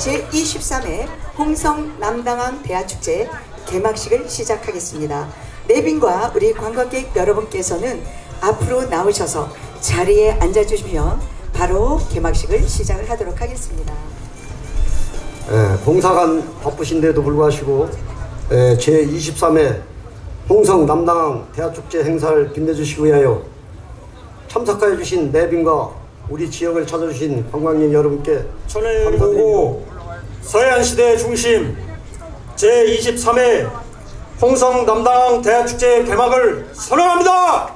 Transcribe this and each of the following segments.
제23회 홍성 남당항 대하축제 개막식을 시작하겠습니다. 내빈과 우리 관광객 여러분께서는 앞으로 나오셔서 자리에 앉아주시면 바로 개막식을 시작을 하도록 하겠습니다. 예, 봉사관 바쁘신데도 불구하시고 예, 제23회 홍성 남당항 대하축제 행사를 빛내주시기 위하여 참석하여 주신 내빈과 우리 지역을 찾아주신 관광객 여러분께 천을. 보고 서해안시대 중심 제23회 홍성 남당 대학축제 개막을 선언합니다.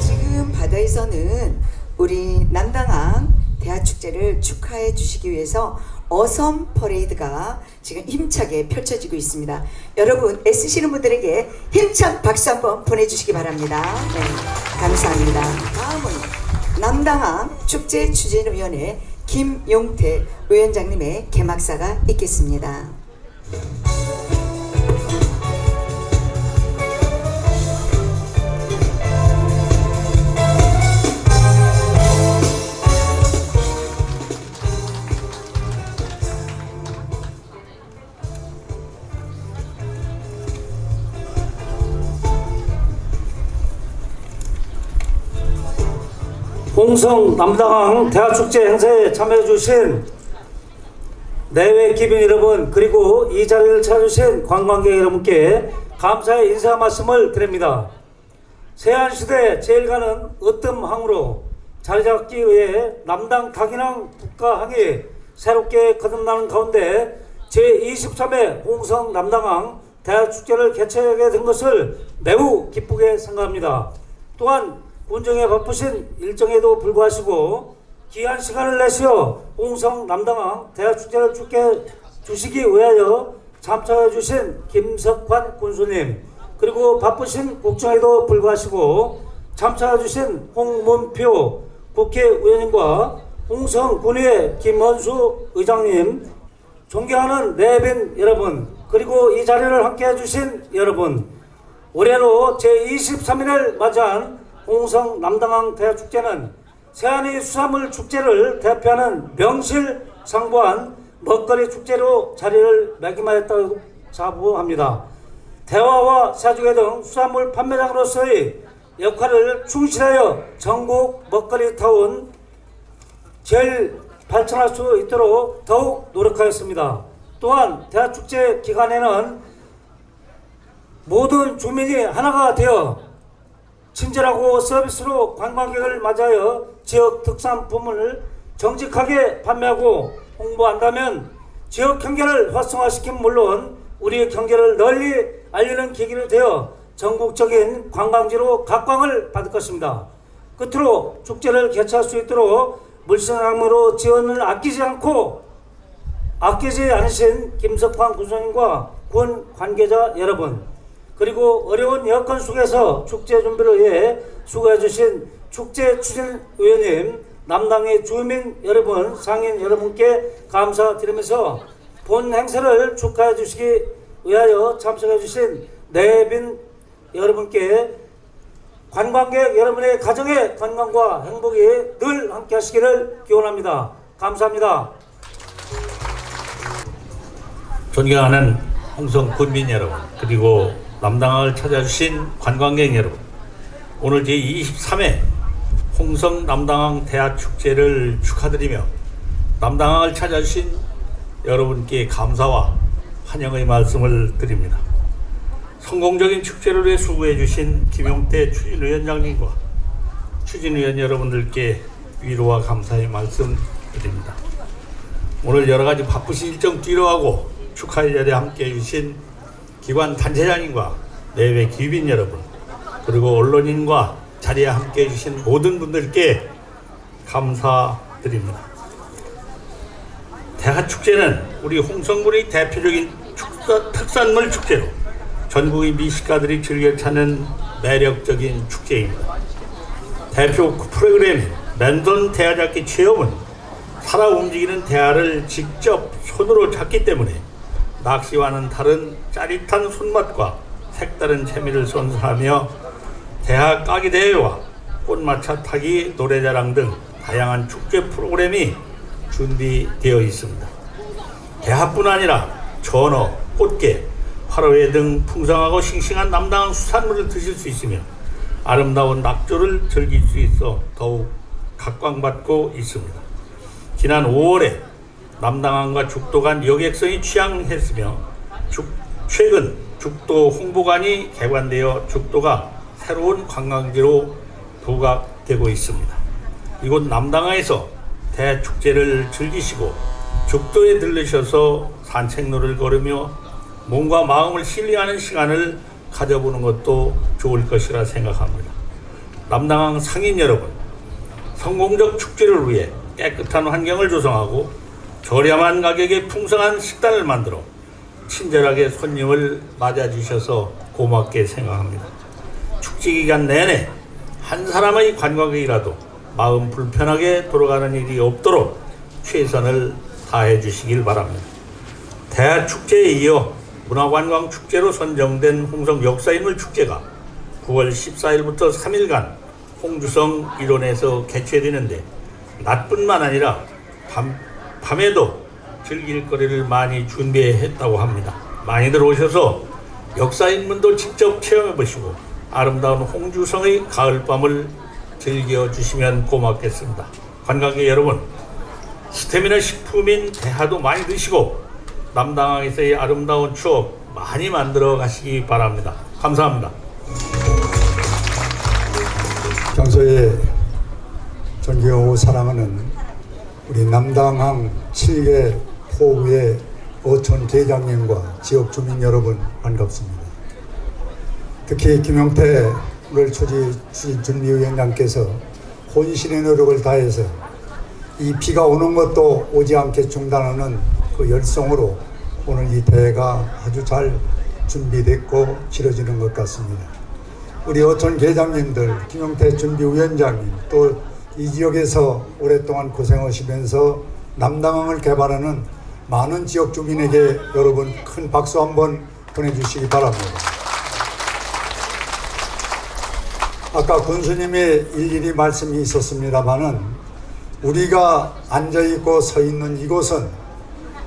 지금 바다에서는 우리 남당항 축제를 축하해 주시기 위해서 어섬 퍼레이드가 지금 힘차게 펼쳐지고 있습니다. 여러분 애쓰시는 분들에게 힘찬 박수 한번 보내주시기 바랍니다. 네, 감사합니다. 다음은 남당항 축제 추진위원회 김용태 위원장님의 개막사가 있겠습니다. 홍성 남당항 대학축제 행사에 참여해 주신 내외 기빈 여러분 그리고 이 자리를 찾아주신 관광객 여러분께 감사의 인사 말씀을 드립니다. 세안시대 제일 가는 으뜸항으로 자리 잡기 위해 남당 다기낭 북가항이 새롭게 거듭나는 가운데 제23회 홍성 남당항 대학축제를 개최하게 된 것을 매우 기쁘게 생각합니다. 또한 군정에 바쁘신 일정에도 불구하시고 귀한 시간을 내시어 홍성 남당항 대학축제를 축해 주시기 위하여 참석해 주신 김석환 군수님 그리고 바쁘신 국정에도 불구하시고 참석해 주신 홍문표 국회의원님과 홍성군의 김원수 의장님 존경하는 내빈 여러분 그리고 이 자리를 함께 해 주신 여러분 올해로 제23일을 맞이한 홍성 남당항 대축제는 세안의 수산물 축제를 대표하는 명실상부한 먹거리 축제로 자리를 매김하였다고 자부합니다. 대화와 사주회 등 수산물 판매장으로서의 역할을 충실하여 전국 먹거리 타운 제일 발전할 수 있도록 더욱 노력하였습니다. 또한 대학축제 기간에는 모든 주민이 하나가 되어 친절하고 서비스로 관광객을 맞아여 지역 특산품을 정직하게 판매하고 홍보한다면 지역 경제를 활성화시키면 물론 우리 경제를 널리 알리는 계기를 되어 전국적인 관광지로 각광을 받을 것입니다. 끝으로 축제를 개최할 수 있도록 물성항으로 지원을 아끼지 않고 아끼지 않으신 김석환 군수님과 군 관계자 여러분 그리고 어려운 여건 속에서 축제 준비를 위해 수고해 주신 축제 추진위원님 남당의 주민 여러분 상인 여러분께 감사드리면서 본 행사를 축하해 주시기 위하여 참석해 주신 내빈 여러분께 관광객 여러분의 가정의 건강과 행복이 늘 함께 하시기를 기원합니다. 감사합니다. 존경하는 홍성 군민 여러분 그리고 남당항을 찾아주신 관광객 여러분 오늘 제23회 홍성 남당항 대하축제를 축하드리며 남당항을 찾아주신 여러분께 감사와 환영의 말씀을 드립니다. 성공적인 축제를 위해 수고해 주신 김용태 추진위원장님과 추진위원 여러분들께 위로와 감사의 말씀 드립니다. 오늘 여러 가지 바쁘신 일정 뒤로하고 축하의 자리에 함께 해주신 기관 단체장님과 내외 기빈 여러분 그리고 언론인과 자리에 함께 해주신 모든 분들께 감사드립니다. 대하축제는 우리 홍성군의 대표적인 축사, 특산물 축제로 전국의 미식가들이 즐겨 찾는 매력적인 축제입니다. 대표 프로그램 맨돈 대하 잡기 체험은 살아 움직이는 대하를 직접 손으로 잡기 때문에 낚시와는 다른 짜릿한 손맛과 색다른 재미를 선사하며 대학 까기 대회와 꽃마차 타기 노래자랑 등 다양한 축제 프로그램이 준비되어 있습니다. 대하뿐 아니라 전어, 꽃게, 화로회 등 풍성하고 싱싱한 남당한 수산물을 드실 수 있으며 아름다운 낙조를 즐길 수 있어 더욱 각광받고 있습니다. 지난 5월에 남당항과 죽도 간 여객선이 취항했으며 죽- 최근 죽도 홍보관이 개관되어 죽도가 새로운 관광지로 부각되고 있습니다. 이곳 남당항에서 대축제를 즐기시고 죽도에 들르셔서 산책로를 걸으며 몸과 마음을 힐링하는 시간을 가져보는 것도 좋을 것이라 생각합니다. 남당항 상인 여러분, 성공적 축제를 위해 깨끗한 환경을 조성하고 저렴한 가격에 풍성한 식단을 만들어 친절하게 손님을 맞아주셔서 고맙게 생각합니다. 축제 기간 내내 한 사람의 관광객이라도 마음 불편하게 돌아가는 일이 없도록 최선을 다해 주시길 바랍니다. 대하축제에 이어 문화관광축제로 선정된 홍성 역사인물 축제가 9월 14일부터 3일간 홍주성 일원에서 개최되는데 낮뿐만 아니라 밤, 밤에도 즐길 거리를 많이 준비했다고 합니다. 많이들 오셔서 역사인문도 직접 체험해 보시고 아름다운 홍주성의 가을밤을 즐겨 주시면 고맙겠습니다. 관광객 여러분, 스테미나 식품인 대하도 많이 드시고 남당항에서의 아름다운 추억 많이 만들어 가시기 바랍니다. 감사합니다. 평소에 존경하고 사랑하는 우리 남당항 7개 포구의 어촌 계장님과 지역 주민 여러분 반갑습니다. 특히 김용태를 추진 추진준비위원장께서 혼신의 노력을 다해서 이 비가 오는 것도 오지 않게 중단하는 그 열성으로 오늘 이 대회가 아주 잘 준비됐고 치러지는 것 같습니다. 우리 어촌 계장님들, 김용태 준비위원장님, 또 이 지역에서 오랫동안 고생하시면서 남당항을 개발하는 많은 지역 주민에게 여러분 큰 박수 한번 보내주시기 바랍니다. 아까 군수님이 일일이 말씀이 있었습니다마는 우리가 앉아있고 서 있는 이곳은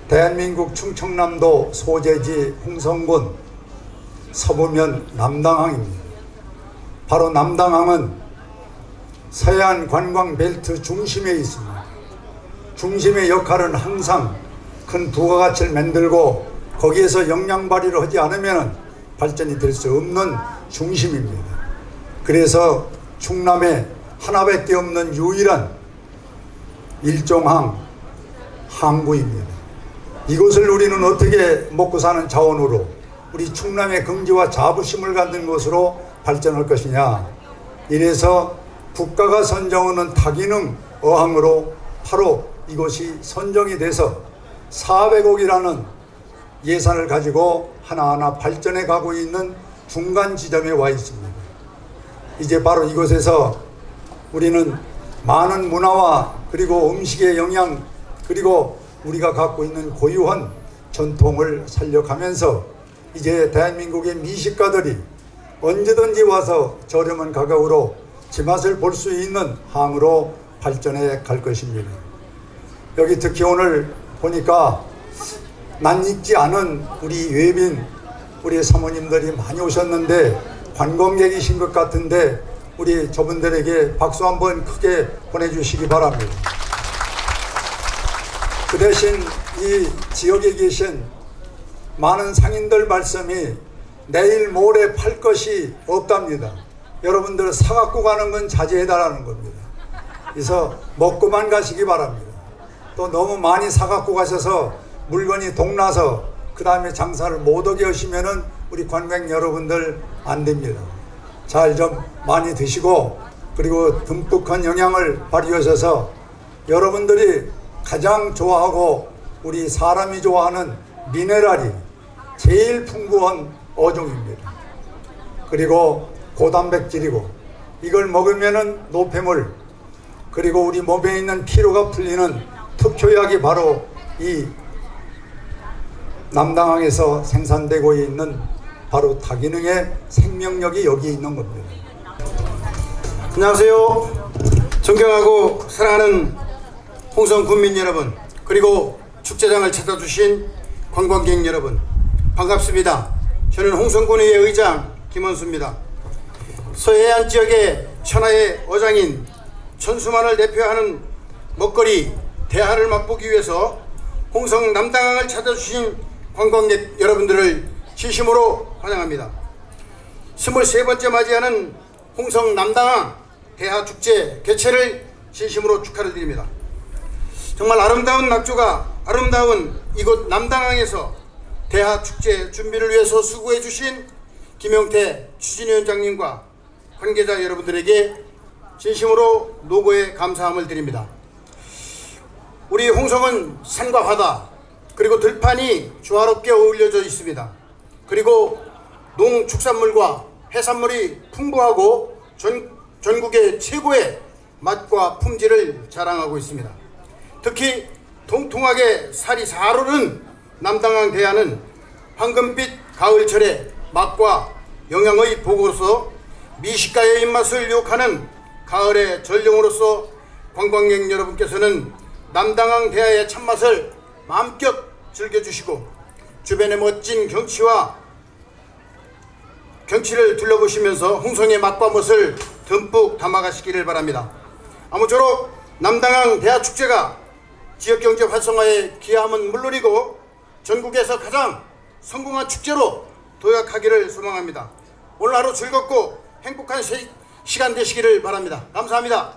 대한민국 충청남도 소재지 홍성군 서부면 남당항입니다. 바로 남당항은 서해안 관광 벨트 중심에 있습니다. 중심의 역할은 항상 큰 부가가치를 만들고 거기에서 역량 발휘를 하지 않으면 발전이 될 수 없는 중심입니다. 그래서 충남에 하나밖에 없는 유일한 일종항 항구입니다. 이곳을 우리는 어떻게 먹고 사는 자원으로 우리 충남의 긍지와 자부심을 갖는 곳으로 발전할 것이냐. 이래서 국가가 선정하는 다기능 어항으로 바로 이곳이 선정이 돼서 400억이라는 예산을 가지고 하나하나 발전해 가고 있는 중간 지점에 와 있습니다. 이제 바로 이곳에서 우리는 많은 문화와 그리고 음식의 영양 그리고 우리가 갖고 있는 고유한 전통을 살려가면서 이제 대한민국의 미식가들이 언제든지 와서 저렴한 가격으로 제 맛을 볼 수 있는 항으로 발전해 갈 것입니다. 여기 특히 오늘 보니까 낯익지 않은 우리 외빈 우리 사모님들이 많이 오셨는데 관광객이신 것 같은데 우리 저분들에게 박수 한번 크게 보내주시기 바랍니다. 그 대신 이 지역에 계신 많은 상인들 말씀이 내일 모레 팔 것이 없답니다. 여러분들 사갖고 가는 건 자제해달라는 겁니다. 그래서 먹고만 가시기 바랍니다. 또 너무 많이 사갖고 가셔서 물건이 동나서 그 다음에 장사를 못하게 하시면은 우리 관광 여러분들 안 됩니다. 잘 좀 많이 드시고 그리고 듬뿍한 영양을 발휘하셔서 여러분들이 가장 좋아하고 우리 사람이 좋아하는 미네랄이 제일 풍부한 어종입니다. 그리고 고단백질이고 이걸 먹으면은 노폐물 그리고 우리 몸에 있는 피로가 풀리는 특효약이 바로 이 남당항에서 생산되고 있는 바로 다기능의 생명력이 여기 있는 겁니다. 안녕하세요. 존경하고 사랑하는 홍성 군민 여러분, 그리고 축제장을 찾아주신 관광객 여러분, 반갑습니다. 저는 홍성군의 의장 김원수입니다. 서해안 지역의 천하의 어장인 천수만을 대표하는 먹거리 대하를 맛보기 위해서 홍성 남당항을 찾아주신 관광객 여러분들을 진심으로 환영합니다. 23번째 맞이하는 홍성 남당항 대하축제 개최를 진심으로 축하를 드립니다. 정말 아름다운 낙조가 아름다운 이곳 남당항에서 대하축제 준비를 위해서 수고해 주신 김영태 추진위원장님과 관계자 여러분들에게 진심으로 노고의 감사함을 드립니다. 우리 홍성은 산과 바다 그리고 들판이 조화롭게 어울려져 있습니다. 그리고 농축산물과 해산물이 풍부하고 전, 전국의 최고의 맛과 품질을 자랑하고 있습니다. 특히 통통하게 살이 사르른 남당항 대하는 황금빛 가을철의 맛과 영양의 보고로서 미식가의 입맛을 유혹하는 가을의 전령으로서 관광객 여러분께서는 남당항 대하의 참맛을 마음껏 즐겨주시고 주변의 멋진 경치와 경치를 둘러보시면서 홍성의 맛과 멋을 듬뿍 담아가시기를 바랍니다. 아무쪼록 남당항 대하축제가 지역경제 활성화에 기여함은 물론이고 전국에서 가장 성공한 축제로 도약하기를 소망합니다. 오늘 하루 즐겁고 행복한 시- 시간 되시기를 바랍니다. 감사합니다.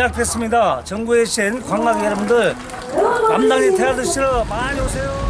시작됐습니다. 전국에 계신 관광객 여러분들 남당에 대하 드시러 많이 오세요.